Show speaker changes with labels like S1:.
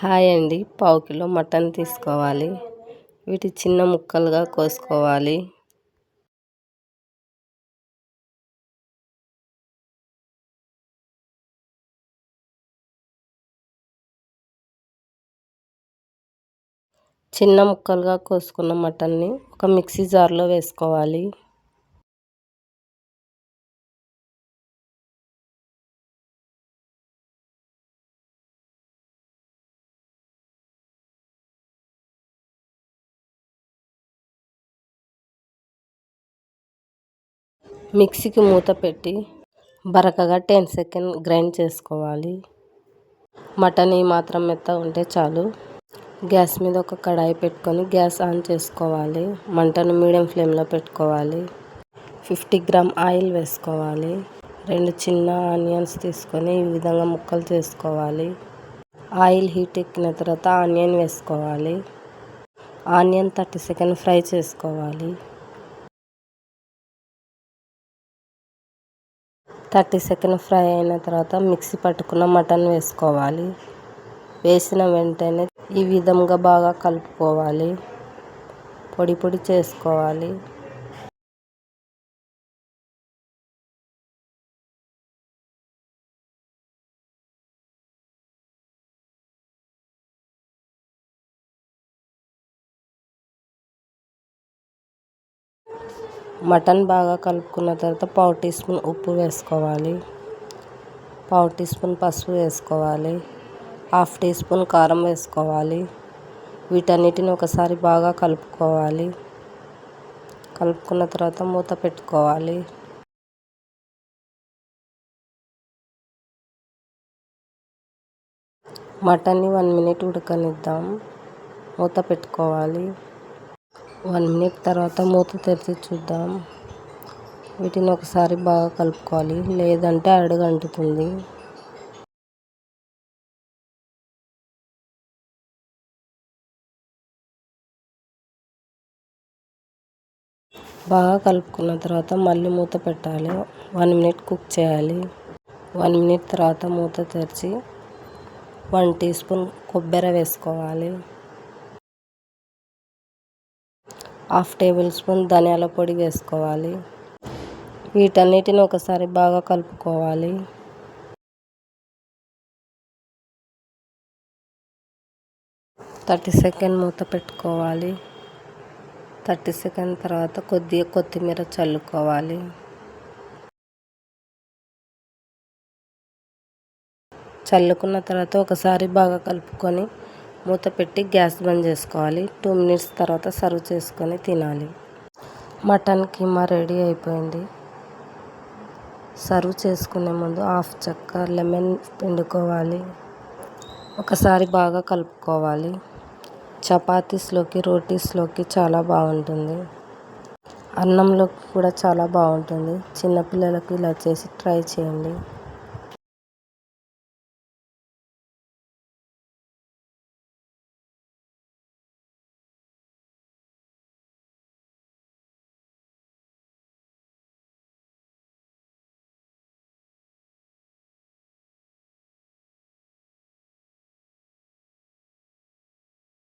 S1: Hi అండి. పావు kilo mutton తీసుకోవాలి. వీటి చిన్న ముక్కలుగా కోసుకోవాలి. చిన్న ముక్కలుగా కోసుకున్న మటన్ని ఒక మిక్సీ జార్లో వేసుకోవాలి. మిక్సీకి మూత పెట్టి బరకగా టెన్ సెకండ్ గ్రైండ్ చేసుకోవాలి. మటన్ ఈ మాత్రం మెత్త ఉంటే చాలు. గ్యాస్ మీద ఒక కడాయి పెట్టుకొని గ్యాస్ ఆన్ చేసుకోవాలి. మంటను మీడియం ఫ్లేమ్లో పెట్టుకోవాలి. ఫిఫ్టీ గ్రామ్ ఆయిల్ వేసుకోవాలి. రెండు చిన్న ఆనియన్స్ తీసుకొని ఈ విధంగా ముక్కలు చేసుకోవాలి. ఆయిల్ హీట్ ఎక్కిన తర్వాత ఆనియన్ వేసుకోవాలి. ఆనియన్ థర్టీ సెకండ్ ఫ్రై చేసుకోవాలి. థర్టీ సెకండ్ ఫ్రై అయిన తర్వాత మిక్సీ పట్టుకున్న మటన్ వేసుకోవాలి. వేసిన వెంటనే ఈ విధంగా బాగా కలుపుకోవాలి. పొడి పొడి చేసుకోవాలి. మటన్ బాగా కలుపుకున్న తర్వాత పావు టీ స్పూన్ ఉప్పు వేసుకోవాలి. పావు టీ స్పూన్ పసుపు వేసుకోవాలి. హాఫ్ టీ స్పూన్ కారం వేసుకోవాలి. వీటన్నిటిని ఒకసారి బాగా కలుపుకోవాలి. కలుపుకున్న తర్వాత మూత పెట్టుకోవాలి. మటన్ని వన్ మినిట్ ఉడకనిద్దాం. మూత పెట్టుకోవాలి. వన్ మినిట్ తర్వాత మూత తెరిచి చూద్దాం. వీటిని ఒకసారి బాగా కలుపుకోవాలి. లేదంటే అడుగంటుతుంది బాగా కలుపుకున్న తర్వాత మళ్ళీ మూత పెట్టాలి. వన్ మినిట్ కుక్ చేయాలి. వన్ మినిట్ తర్వాత మూత తెరిచి వన్ టీ స్పూన్ కొబ్బరి వేసుకోవాలి. హాఫ్ టేబుల్ స్పూన్ ధనియాల పొడి వేసుకోవాలి. వీటన్నిటిని ఒకసారి బాగా కలుపుకోవాలి. థర్టీ సెకండ్ మూత పెట్టుకోవాలి. థర్టీ సెకండ్ తర్వాత కొద్దిగా కొత్తిమీర చల్లుకోవాలి. చల్లుకున్న తర్వాత ఒకసారి బాగా కలుపుకొని మూత పెట్టి గ్యాస్ బంద్ చేసుకోవాలి. టూ మినిట్స్ తర్వాత సర్వ్ చేసుకొని తినాలి. మటన్ కీమా రెడీ అయిపోయింది. సర్వ్ చేసుకునే ముందు హాఫ్ చెక్క లెమన్ పిండుకోవాలి. ఒకసారి బాగా కలుపుకోవాలి. చపాతీస్లోకి రోటీస్లోకి చాలా బాగుంటుంది. అన్నంలోకి కూడా చాలా బాగుంటుంది. చిన్నపిల్లలకు ఇలా చేసి ట్రై చేయండి.